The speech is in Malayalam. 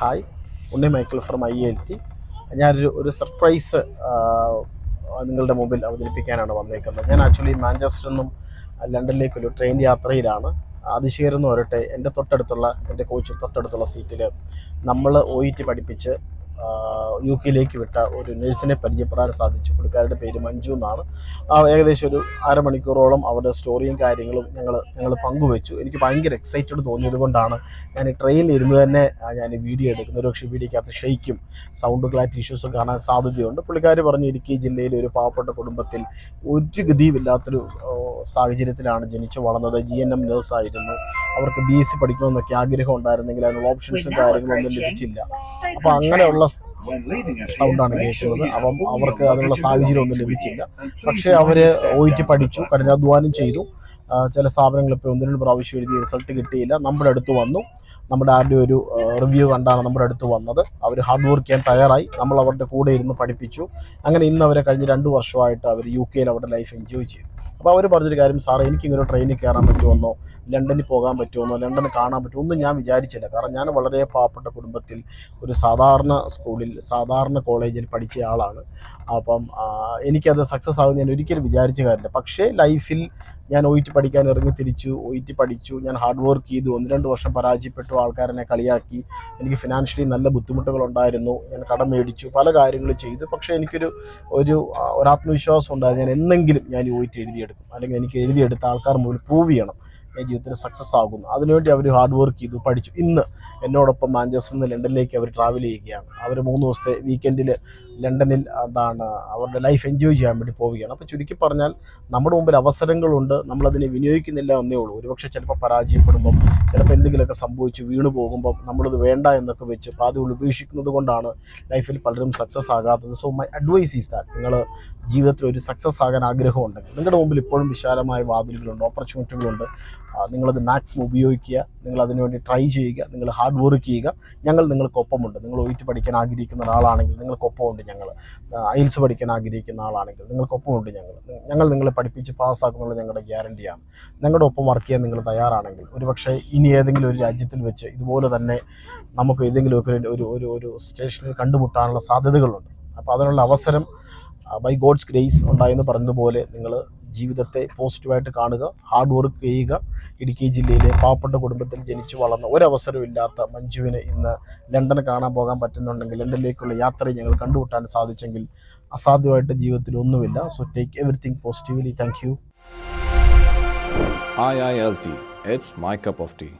Hi. Unni Michael from I L T ഞാനൊരു ഒരു സർപ്രൈസ് നിങ്ങളുടെ മുമ്പിൽ അവതരിപ്പിക്കാനാണ് വന്നേക്കുന്നത്. ഞാൻ ആക്ച്വലി മാഞ്ചസ്റ്ററിൽ നിന്നും ലണ്ടനിലേക്കൊരു ട്രെയിൻ യാത്രയിലാണ്. അതിശയരെന്ന് പറയട്ടെ എന്റെ തൊട്ടടുത്തുള്ള എന്റെ കോച്ചിൽ തൊട്ടടുത്തുള്ള സീറ്റിൽ നമ്മൾ ഒ ഇ ടി പഠിപ്പിച്ച് യു കെയിലേക്ക് വിട്ട ഒരു നഴ്സിനെ പരിചയപ്പെടാൻ സാധിച്ചു. പുള്ളിക്കാരുടെ പേര് മഞ്ജു എന്നാണ്. ആ, ഏകദേശം ഒരു അരമണിക്കൂറോളം അവരുടെ സ്റ്റോറിയും കാര്യങ്ങളും ഞങ്ങൾ ഞങ്ങൾ പങ്കുവെച്ചു. എനിക്ക് ഭയങ്കര എക്സൈറ്റഡ് തോന്നിയത് കൊണ്ടാണ് ഞാൻ ട്രെയിനിൽ ഇരുന്ന് തന്നെ ഞാൻ വീഡിയോ എടുക്കുന്നത്. ഒരു പക്ഷേ വീഡിയോക്കകത്ത് ഷെയ്ക്കും സൗണ്ട് ക്ലാറ്റ് ഇഷ്യൂസ് കാണാൻ സാധ്യതയുണ്ട്. പുള്ളിക്കാർ പറഞ്ഞു ഇടുക്കി ജില്ലയിലെ ഒരു പാവപ്പെട്ട കുടുംബത്തിൽ ഒരു ഗതിയുമില്ലാത്തൊരു സാഹചര്യത്തിലാണ് ജനിച്ചു വളർന്നത്. ജി എൻ എം നേഴ്സ് ആയിരുന്നു. അവർക്ക് ബി എസ് സി പഠിക്കണമെന്നൊക്കെ ആഗ്രഹം ഉണ്ടായിരുന്നെങ്കിൽ അതിനുള്ള ഓപ്ഷൻസും കാര്യങ്ങളൊന്നും ലഭിച്ചില്ല. അപ്പോൾ അങ്ങനെയുള്ള സൗണ്ടാണ് കേൾക്കുന്നത്. അപ്പം അവർക്ക് അതിനുള്ള സാഹചര്യം ഒന്നും ലഭിച്ചില്ല. പക്ഷേ അവർ ഓയിറ്റ് ടി പഠിച്ചു കഠിനാധ്വാനം ചെയ്തു. ചില സ്ഥാപനങ്ങൾ ഇപ്പോൾ രണ്ട് പ്രാവശ്യം എഴുതി റിസൾട്ട് കിട്ടിയില്ല. നമ്മുടെ അടുത്ത് വന്നു. നമ്മുടെ ആരുടെ ഒരു റിവ്യൂ കണ്ടാണ് നമ്മുടെ അടുത്ത് വന്നത്. അവർ ഹാർഡ് വർക്ക് ചെയ്യാൻ തയ്യാറായി. നമ്മൾ അവരുടെ കൂടെ ഇരുന്ന് പഠിപ്പിച്ചു. അങ്ങനെ ഇന്ന് അവരെ കഴിഞ്ഞ രണ്ട് വർഷമായിട്ട് അവർ യു കെയിൽ അവരുടെ ലൈഫ് എൻജോയ് ചെയ്തു. അപ്പോൾ അവർ പറഞ്ഞൊരു കാര്യം സാറേ എനിക്കിങ്ങനെ ട്രെയിനിൽ കയറാൻ പറ്റുമെന്നോ ലണ്ടനിൽ പോകാൻ പറ്റുമെന്നോ ലണ്ടനിൽ കാണാൻ പറ്റുമോ ഒന്നും ഞാൻ വിചാരിച്ചില്ല. കാരണം ഞാൻ വളരെ പാവപ്പെട്ട കുടുംബത്തിൽ ഒരു സാധാരണ സ്കൂളിൽ സാധാരണ കോളേജിൽ പഠിച്ച ആളാണ്. അപ്പം എനിക്കത് സക്സസ് ആകുമെന്ന് ഞാൻ ഒരിക്കലും വിചാരിച്ച കാര്യമില്ല. പക്ഷേ ലൈഫിൽ ഞാൻ ഒ ടി പഠിക്കാൻ ഇറങ്ങി തിരിച്ചു. ഒ ടി പഠിച്ചു. ഞാൻ ഹാർഡ് വർക്ക് ചെയ്തു. ഒന്ന് രണ്ട് വർഷം പരാജയപ്പെട്ടു. ആൾക്കാരനെ കളിയാക്കി. എനിക്ക് ഫിനാൻഷ്യലി നല്ല ബുദ്ധിമുട്ടുകളുണ്ടായിരുന്നു. ഞാൻ കടം മേടിച്ചു. പല കാര്യങ്ങളും ചെയ്തു. പക്ഷേ എനിക്കൊരു ഒരു ഒരു ആത്മവിശ്വാസം ഉണ്ടായിരുന്നു. ഞാൻ എന്തെങ്കിലും ഞാൻ ഒ ടി എഴുതിയെടുക്കും. അല്ലെങ്കിൽ എനിക്ക് എഴുതിയെടുത്ത ആൾക്കാർ മുമ്പിൽ പ്രൂവ് ചെയ്യണം. ജീവിതത്തിൽ സക്സസ് ആകുന്നു. അതിനുവേണ്ടി അവർ ഹാർഡ് വർക്ക് ചെയ്തു പഠിച്ചു. ഇന്ന് എന്നോടൊപ്പം മാഞ്ചസ്റ്ററിൽ നിന്ന് ലണ്ടനിലേക്ക് അവർ ട്രാവൽ ചെയ്യുകയാണ്. അവർ മൂന്ന് ദിവസത്തെ വീക്കെൻഡിൽ ലണ്ടനിൽ എന്താണ് അവരുടെ ലൈഫ് എൻജോയ് ചെയ്യാൻ വേണ്ടി പോവുകയാണ്. അപ്പോൾ ചുരുക്കി പറഞ്ഞാൽ നമ്മുടെ മുമ്പിൽ അവസരങ്ങളുണ്ട് നമ്മളതിനെ വിനിയോഗിക്കുന്നില്ല എന്നേ ഉള്ളൂ. ഒരുപക്ഷെ ചിലപ്പോൾ പരാജയപ്പെടുമ്പം ചിലപ്പോൾ എന്തെങ്കിലുമൊക്കെ സംഭവിച്ച് വീണു പോകുമ്പം നമ്മളത് വേണ്ട എന്നൊക്കെ വെച്ച് പാതി ഉപേക്ഷിക്കുന്നത് കൊണ്ടാണ് ലൈഫിൽ പലരും success ആകാത്തത്. So my advice is that നിങ്ങൾ ജീവിതത്തിൽ ഒരു സക്സസ് ആകാൻ ആഗ്രഹമുണ്ടെങ്കിൽ നിങ്ങളുടെ മുമ്പിൽ ഇപ്പോഴും വിശാലമായ വാതിലുകളുണ്ട് ഓപ്പർച്യൂണിറ്റികളുണ്ട് നിങ്ങളത് മാക്സിമം ഉപയോഗിക്കുക നിങ്ങൾ അതിനുവേണ്ടി ട്രൈ ചെയ്യുക നിങ്ങൾ ഹാർഡ് വർക്ക് ചെയ്യുക. ഞങ്ങൾ നിങ്ങൾക്കൊപ്പമുണ്ട്. നിങ്ങൾ ഒയിറ്റ് പഠിക്കാൻ ആഗ്രഹിക്കുന്ന ഒരാളാണെങ്കിൽ നിങ്ങൾക്കൊപ്പമുണ്ട് ഞങ്ങൾ ഐൽസ് പഠിക്കാൻ ആഗ്രഹിക്കുന്ന ആളാണെങ്കിൽ നിങ്ങൾക്കൊപ്പമുണ്ട് ഞങ്ങൾ ഞങ്ങൾ നിങ്ങളെ പഠിപ്പിച്ച് പാസ്സാക്കുന്നുള്ള ഞങ്ങളുടെ ഗ്യാരണ്ടിയാണ് ഞങ്ങളുടെ ഒപ്പം വർക്ക് ചെയ്യാൻ നിങ്ങൾ തയ്യാറാണെങ്കിൽ ഒരുപക്ഷെ ഇനി ഏതെങ്കിലും ഒരു രാജ്യത്തിൽ വെച്ച് ഇതുപോലെ തന്നെ നമുക്ക് ഏതെങ്കിലുമൊക്കെ ഒരു ഒരു ഒരു സ്റ്റേഷനിൽ കണ്ടുമുട്ടാനുള്ള സാധ്യതകളുണ്ട്. അപ്പോൾ അതിനുള്ള അവസരം ബൈ ഗോഡ്സ് ഗ്രേസ് ഉണ്ടായെന്ന് പറഞ്ഞതുപോലെ നിങ്ങൾ ജീവിതത്തെ പോസിറ്റീവായിട്ട് കാണുക ഹാർഡ് വർക്ക് ചെയ്യുക. ഇടുക്കി ജില്ലയിലെ പാവപ്പെട്ട കുടുംബത്തിൽ ജനിച്ചു വളർന്ന ഒരവസരവും ഇല്ലാത്ത മഞ്ജുവിന് ഇന്ന് ലണ്ടൻ കാണാൻ പോകാൻ പറ്റുന്നുണ്ടെങ്കിൽ ലണ്ടനിലേക്കുള്ള യാത്രയെ ഞങ്ങൾ കണ്ടുമുട്ടാൻ സാധിച്ചെങ്കിൽ അസാധ്യമായിട്ട് ജീവിതത്തിൽ ഒന്നുമില്ല. So take everything positively thank you IILT, it's my cup of tea.